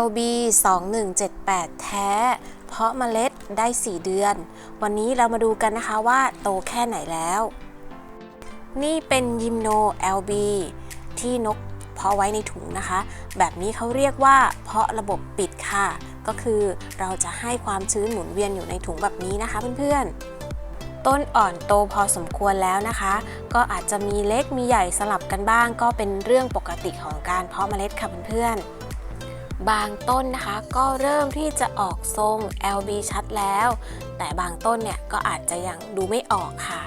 LB 2178แท้ เพาะเมล็ดได้ 4 เดือน วันนี้เรามาดูกันนะคะว่าโตแค่ไหนแล้ว นี่เป็นยิมโน LB ที่นกเพาะไว้ในถุงนะคะ แบบนี้เขาเรียกว่าเพาะระบบปิดค่ะ ก็คือเราจะให้ความชื้นหมุนเวียนอยู่ในถุงแบบนี้นะคะเพื่อนๆ ต้นอ่อนโตพอสมควรแล้วนะคะ ก็อาจจะมีเล็กมีใหญ่สลับกันบ้าง ก็เป็นเรื่องปกติของการเพาะเมล็ดค่ะเพื่อนๆ บางต้นนะคะก็เริ่มที่จะออกทรง LB ชัดแล้ว แต่บางต้นเนี่ยก็อาจจะยังดูไม่ออกค่ะ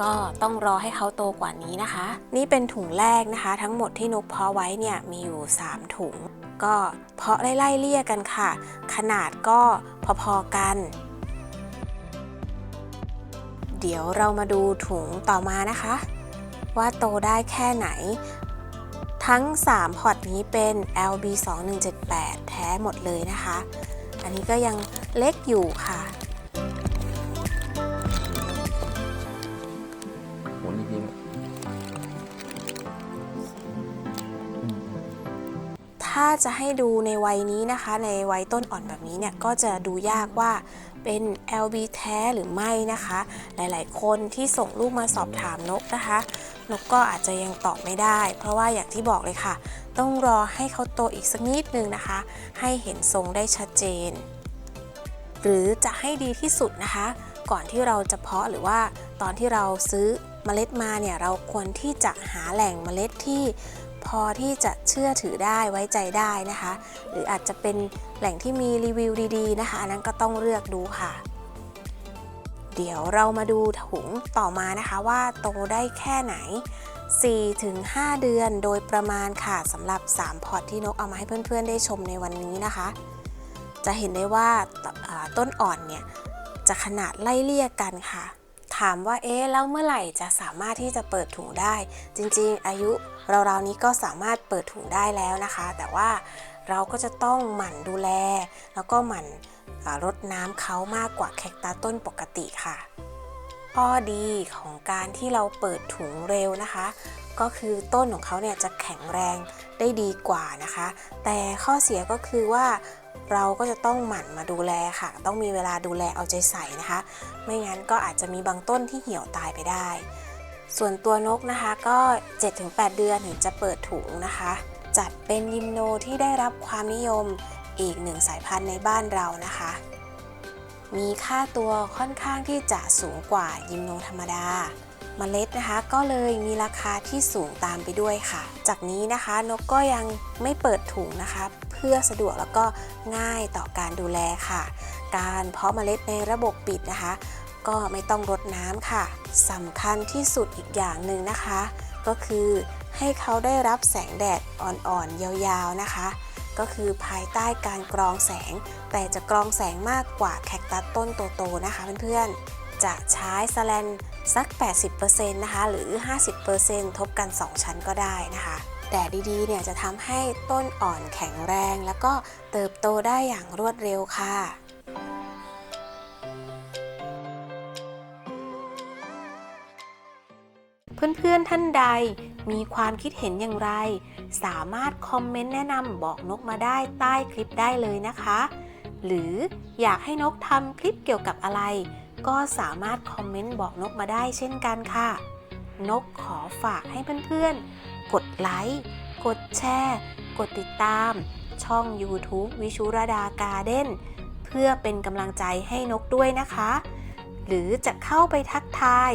ก็ต้องรอให้เขาโตกว่านี้นะคะ นี่เป็นถุงแรกนะคะ ทั้งหมดที่นุกเพาะไว้เนี่ยมีอยู่ 3 ถุง ก็เพาะไล่ๆเลี่ยกันค่ะ ขนาดก็พอๆกันเดี๋ยวเรามาดูถุงต่อมานะคะ ว่าโตได้แค่ไหน ทั้ง 3 พอร์ตนี้เป็น LB 2178 แท้หมดเลยนะคะ อันนี้ก็ยังเล็กอยู่ค่ะหมุนอีกทีถ้าจะให้ดูในวัยนี้นะคะ ในวัยต้นอ่อนแบบนี้เนี่ย ก็จะดูยากว่า เป็น LB แท้หรือไม่นะคะ หลายๆ คนที่ส่งลูกมาสอบถามนกนะคะ นกก็อาจจะยังตอบไม่ได้ เพราะว่าอย่างที่บอกเลยค่ะ ต้องรอให้เขาโตอีกสักนิดนึงนะคะ ให้เห็นทรงได้ชัดเจน หรือจะให้ดีที่สุดนะคะ ก่อนที่เราจะเพาะหรือว่าตอนที่เราซื้อเมล็ดมาเนี่ยเราควรที่จะหาแหล่งเมล็ดที่ พอที่จะเชื่อถือได้ไว้ใจได้นะคะ หรืออาจจะเป็นแหล่งที่มีรีวิวดีๆนะคะ อันนั้นก็ต้องเลือกดูค่ะ เดี๋ยวเรามาดูถุงต่อมานะคะว่าโตได้แค่ไหน 4-5 เดือนโดยประมาณค่ะสำหรับ 3 พอร์ตที่นกเอามาให้เพื่อนๆ ได้ชมในวันนี้นะคะ จะเห็นได้ว่าตอ่าต้นอ่อนเนี่ยจะขนาดไล่เลี่ยกันค่ะ ถามว่าเอ๊ะแล้วเมื่อไหร่จะสามารถที่จะเปิดถุงได้ จริงๆ อายุเราๆนี้ก็สามารถเปิดถุงได้แล้วนะคะ แต่ว่าเราก็จะต้องหมั่นดูแล แล้วก็หมั่นรดน้ำเขามากกว่าแคคตาต้นปกติค่ะ ข้อดีของการที่เราเปิดถุงเร็วนะคะ ก็คือต้นของเขาเนี่ยจะแข็งแรงได้ดีกว่านะคะ แต่ข้อเสียก็คือว่า เราก็จะต้องหมั่นมาดูแลค่ะ ต้องมีเวลาดูแลเอาใจใส่นะคะ ไม่งั้นก็อาจจะมีบางต้นที่เหี่ยวตายไปได้ ส่วนตัวนกนะคะก็ 7-8 เดือนถึงจะเปิดถุงนะคะ จัดเป็นยิมโนที่ได้รับความนิยมอีกหนึ่งสายพันธุ์ในบ้านเรานะคะ มีค่าตัวค่อนข้างที่จะสูงกว่ายิมโนธรรมดา เมล็ดนะคะ ก็เลยมีราคาที่สูงตามไปด้วยค่ะ จากนี้นะคะนกก็ยังไม่เปิดถุงนะคะ เพื่อสะดวกแล้วก็ง่ายต่อการดูแลค่ะ การเพาะเมล็ดในระบบปิดนะคะ ก็ไม่ต้องรดน้ำค่ะสำคัญที่สุดอีกอย่างหนึ่งนะคะ ก็คือให้เขาได้รับแสงแดดอ่อนๆ ยาวๆนะคะ ก็คือภายใต้การกรองแสง แต่จะกรองแสงมากกว่าแคคตัสต้นโตๆนะคะเพื่อนๆ จะใช้สแลนสัก 80%นะคะหรือ 50%ทบกัน 2 ชั้นก็ได้นะคะแต่ดีๆเนี่ยจะทำให้ต้นอ่อนแข็งแรง แล้วก็เติบโตได้อย่างรวดเร็วค่ะเพื่อนๆท่านใดมีความคิดเห็นอย่างไร สามารถคอมเมนต์แนะนำบอกนกมาได้ใต้คลิปได้เลยนะคะ หรืออยากให้นกทำคลิปเกี่ยวกับอะไร ก็สามารถคอมเมนต์บอกนกมาได้เช่นกันค่ะ นกขอฝากให้เพื่อนๆ กดไลค์ กดแชร์ กดติดตาม ช่อง YouTube วิชุรดาการ์เด้นเพื่อเป็นกำลังใจให้นกด้วยนะคะ หรือจะเข้าไปทักทาย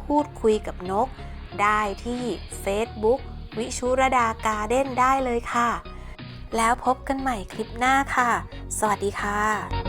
พูดคุยกับนก ได้ที่ Facebook วิชุรดาการ์เด้นได้เลยค่ะ แล้วพบกันใหม่คลิปหน้าค่ะ สวัสดีค่ะ